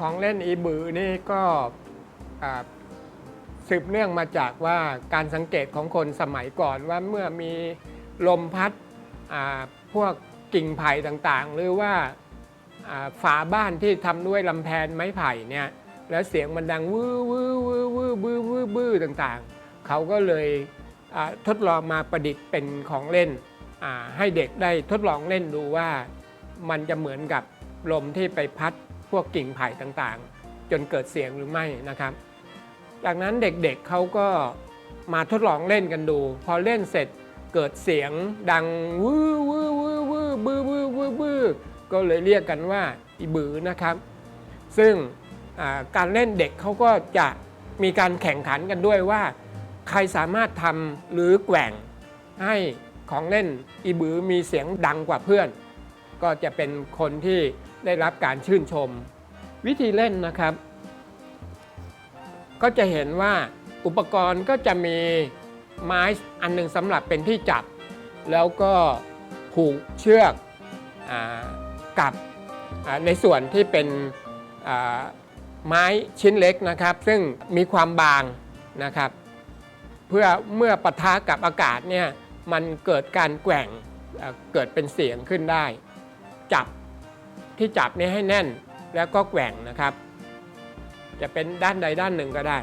ของเล่นอีบือนี่ก็สืบเนื่องมาจากว่าการสังเกตของคนสมัยก่อนว่าเมื่อมีลมพัดพวกกิ่งไผ่ต่างๆ หรือว่าอ่าฝาบ้านที่ทำด้วยลำแพนไม้ไผ่เนี่ยแล้วเสียงมันดังวื้อวื้อวื้อวื้อบื้อวื้อบื้อต่างๆ เขาก็เลยทดลองมาประดิษฐ์เป็นของเล่นให้เด็กได้ทดลองเล่นดูว่ามันจะเหมือนกับลมที่ไปพัด พวกกิ่งไผ่ต่างๆ จนเกิดเสียงหรือไม่นะครับ จากนั้นเด็กๆเเขาก็มาทดลองเล่นกันดู พอเล่นเสร็จเกิดเสียงดังวื้อวื้อวื้อวื้อบื้อบื้อวื้อบื้อก็เลยเรียกกันว่าอีบือนะครับ ซึ่งการเล่นเด็กเขาก็จะมีการแข่งขันกันด้วยว่า ใครสามารถทำหรือแกว่งให้ของเล่นอีบือมีเสียงดังกว่าเพื่อน ก็จะเป็นคนที่ ได้รับการชื่นชม วิธีเล่นนะครับ ก็จะเห็นว่าอุปกรณ์ก็จะมีไม้อันหนึ่งสำหรับเป็นที่จับ แล้วก็ผูกเชือกอกับในส่วนที่เป็นไม้ชิ้นเล็กนะครับ ซึ่งมีความบางนะครับ เพื่อเมื่อปะทะกับอากาศเนี่ยมันเกิดการแกว่งเเกิดเป็นเสียงขึ้นได้ จับ ที่จับนี้ให้แน่นแล้วก็แกว่งนะครับ จะเป็นด้านใดด้านหนึ่งก็ได้